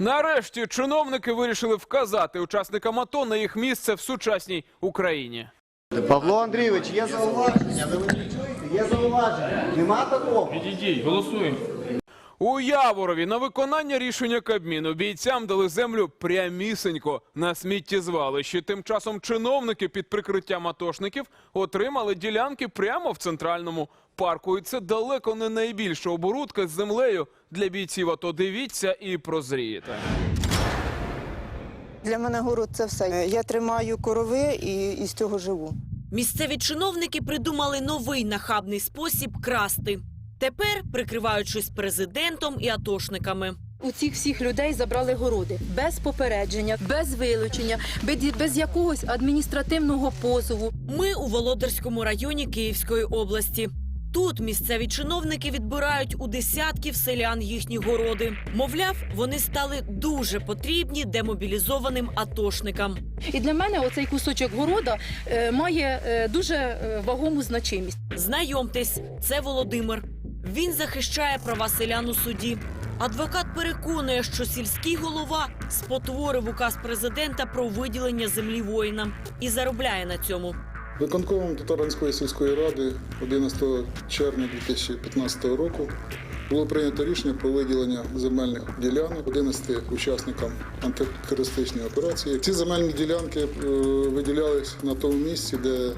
Нарешті чиновники вирішили вказати учасникам АТО на їх місце в сучасній Україні. Павло Андрійович, є зауваження. Ви мене чуєте? Є зауваження. Нема такого. Ідіть, голосуємо. У Яворові на виконання рішення Кабміну бійцям дали землю прямісенько на сміттєзвалищі. Тим часом чиновники під прикриттям атошників отримали ділянки прямо в центральному парку. І це далеко не найбільша оборудка з землею для бійців. АТО дивіться і прозрієте. Для мене город це все. Я тримаю корови і, і з цього живу. Місцеві чиновники придумали новий нахабний спосіб красти. Тепер прикриваючись президентом і атошниками. У цих всіх людей забрали городи без попередження, без вилучення, без, без якогось адміністративного позову. Ми у Володарському районі Київської області. Тут місцеві чиновники відбирають у десятків селян їхні городи. Мовляв, вони стали дуже потрібні демобілізованим атошникам. І для мене оцей кусочок города е, має е, дуже е, вагому значимість. Знайомтесь, це Володимир. Він захищає права селян у суді. Адвокат переконує, що сільський голова спотворив указ президента про виділення землі воїнам і заробляє на цьому. Виконкомом Татаранської сільської ради 11 червня 2015 року було прийнято рішення про виділення земельних ділянок 11 учасникам антитерористичної операції. Ці земельні ділянки е, виділялись на тому місці, де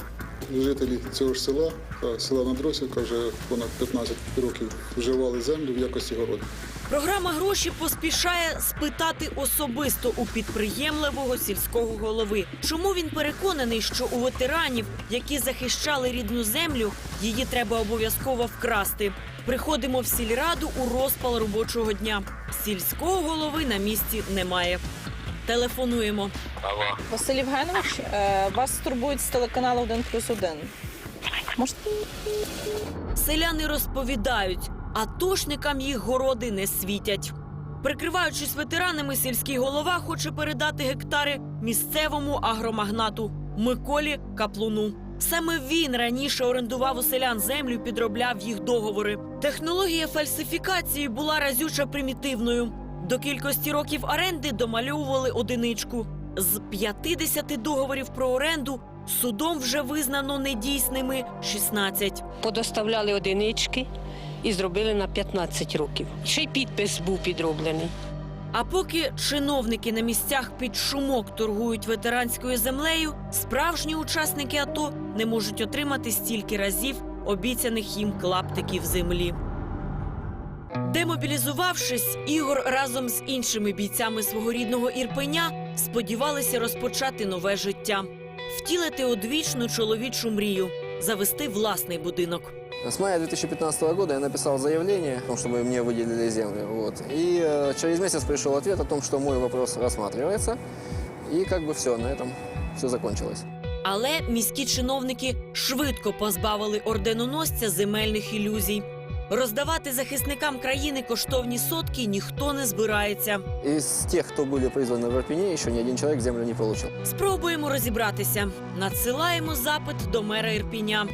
жителі цього ж села, села Надросівка, вже понад 15 років вживали землю в якості городу. Програма гроші поспішає спитати особисто у підприємливого сільського голови, чому він переконаний, що у ветеранів, які захищали рідну землю, її треба обов'язково вкрасти. Приходимо в сільраду у розпал робочого дня. Сільського голови на місці немає. Телефонуємо. Василь Євгенович, е, вас турбують з телеканалу 1 плюс 1. Можете Селяни розповідають, атошникам їх городи не світять. Прикриваючись ветеранами, сільський голова хоче передати гектари місцевому агромагнату Миколі Каплуну. Саме він раніше орендував у селян землю, підробляв їх договори. Технологія фальсифікації була разюча примітивною. До кількості років оренди домальовували одиничку. З 50 договорів про оренду судом вже визнано недійсними 16. Подоставляли одинички і зробили на 15 років. Ще й підпис був підроблений. А поки чиновники на місцях під шумок торгують ветеранською землею, справжні учасники АТО не можуть отримати стільки разів обіцяних їм клаптиків землі. Демобілізувавшись, Ігор разом з іншими бійцями свого рідного Ірпеня сподівалися розпочати нове життя, втілити одвічну чоловічу мрію, завести власний будинок. С мая 2015 года я написал заявление, о том, чтобы мне выделили землю. Вот. И э, через месяц пришел ответ о том, что мой вопрос рассматривается. И как бы все, на этом все закончилось. Але міські чиновники швидко позбавили орденоносця земельних ілюзій. Роздавати захисникам країни коштовні сотки ніхто не збирається. Із тих, хто були призвані в Ірпіні, ще ні один чоловік землю не отримав. Спробуємо розібратися. Надсилаємо запит до мера Ірпіня.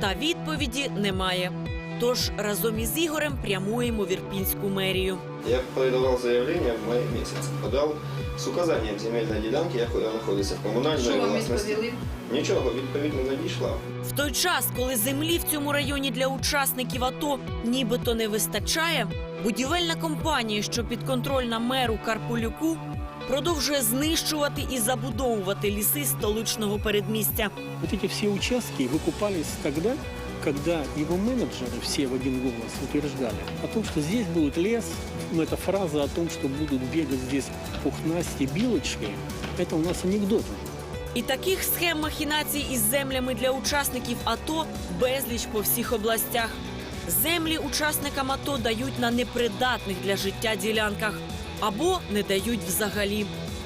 Та відповіді немає. Тож разом із Ігорем прямуємо в Ірпінську мерію. Я подавал заявление в мае месяце. Подал з указанням земельної ділянки, яка знаходиться в комунальній власності. Нічого, відповідь не надійшла. В той час, коли землі в цьому районі для учасників АТО нібито не вистачає, будівельна компанія, що підконтрольна меру Карполюку, продовжує знищувати і забудовувати ліси столичного передмістя. Вот эти все участки выкупались тогда, когда его менеджеры все в один голос утверждали о том, что здесь будет лес, но эта фраза о том, что будут бегать здесь пухнасти билочки, это у нас анекдот. І таких схем махінацій із землями для учасників АТО безліч по всіх областях. Землі учасникам АТО дають на непридатних для життя ділянках або не дають взагалі.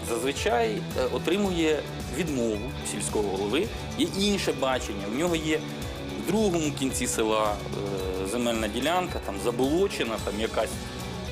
Зазвичай е, отримує відмову сільського голови. Є інше бачення. У нього є другому кінці села е, земельна ділянка, там заболочена, там якась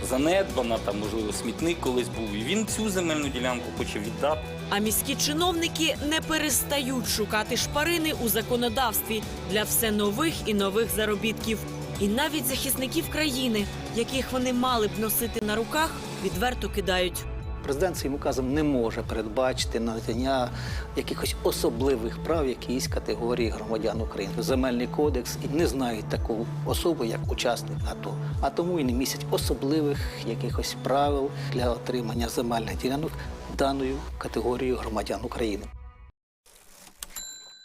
занедбана, там, можливо, смітник колись був. І він цю земельну ділянку хоче віддати. А міські чиновники не перестають шукати шпарини у законодавстві для все нових і нових заробітків. І навіть захисників країни, яких вони мали б носити на руках, відверто кидають. Президент своїм указом не може передбачити надання якихось особливих прав якійсь категорії громадян України. Земельний кодекс і не знають таку особу, як учасник АТО, а тому і не містять особливих якихось правил для отримання земельних ділянок даною категорією громадян України.